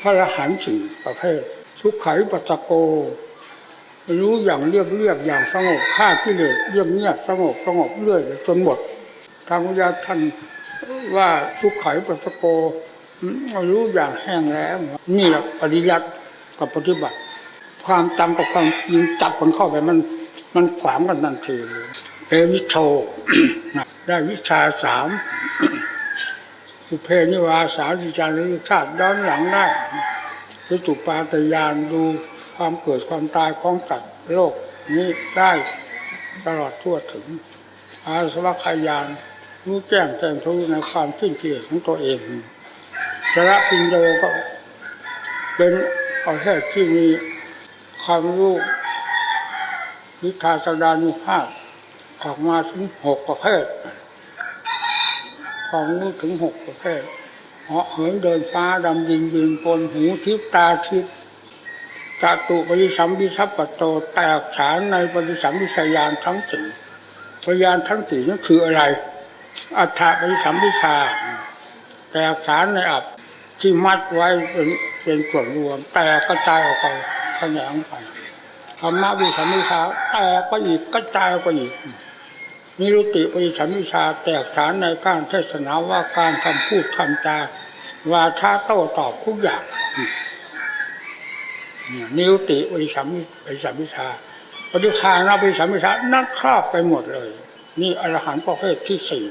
พระอรหันต์สี่ประเภท สุขัยปัสสโก รู้อย่างเรียบเรียบอย่างสงบฆ่ากิเลสเรียบเงียบสงบสงบเรื่อยจนหมดทางวิทยาท่านว่าสุขัยปัสสโกรู้อย่างแห้งแล้งนี่แหละปริยัติกับปฏิบัติ ความจำกับความจริงจับคนเข้าไปมันมันขวางกันทันทีเอวิโชได้วิชาสาม สุเพนิวาสาสิจารุชาติย้อนหลังได้สุจุปาตยานดูความเกิดความตายของสัตว์โลกนี้ได้ตลอดทั่วถึง อาสวัคยานรู้แจ้งแจ้งทุกในความสิ้นเกียรของตัวเองสระปิญโยก็เป็นประเภทที่มีความรู้วิชาสดานุภาพออกมาถึงหกประเภท ความรู้ถึงหกประเภทเหาะเหินเดินฟ้าดำดินยืนปนหูทิพตาทิพจตุปริสัมพิสัพปโตแตกฉานในปริสัมพิสยานทั้งสี่พยานทั้งสี่นั่นคืออะไร อัฏฐปริสัมพิชาแตกฉานในอับที่มัดไว้เป็นเป็นส่วนรวม แตกกระจายออกไปขยายไปธรรมะวิสัมพิชาแตกไปอีกกระจายออกไปอีก นิรุติปริสัมมิชาแตกฉานในการเทศนาว่าการคำพูดคำจาวาทาโต้ตอบทุกอย่างนี่นิรุติปริสัมปริสัมมิชาปฏิภาณปริสัมมิชานั่นครอบไปหมดเลย นี่อรหันต์ประเภทที่สี่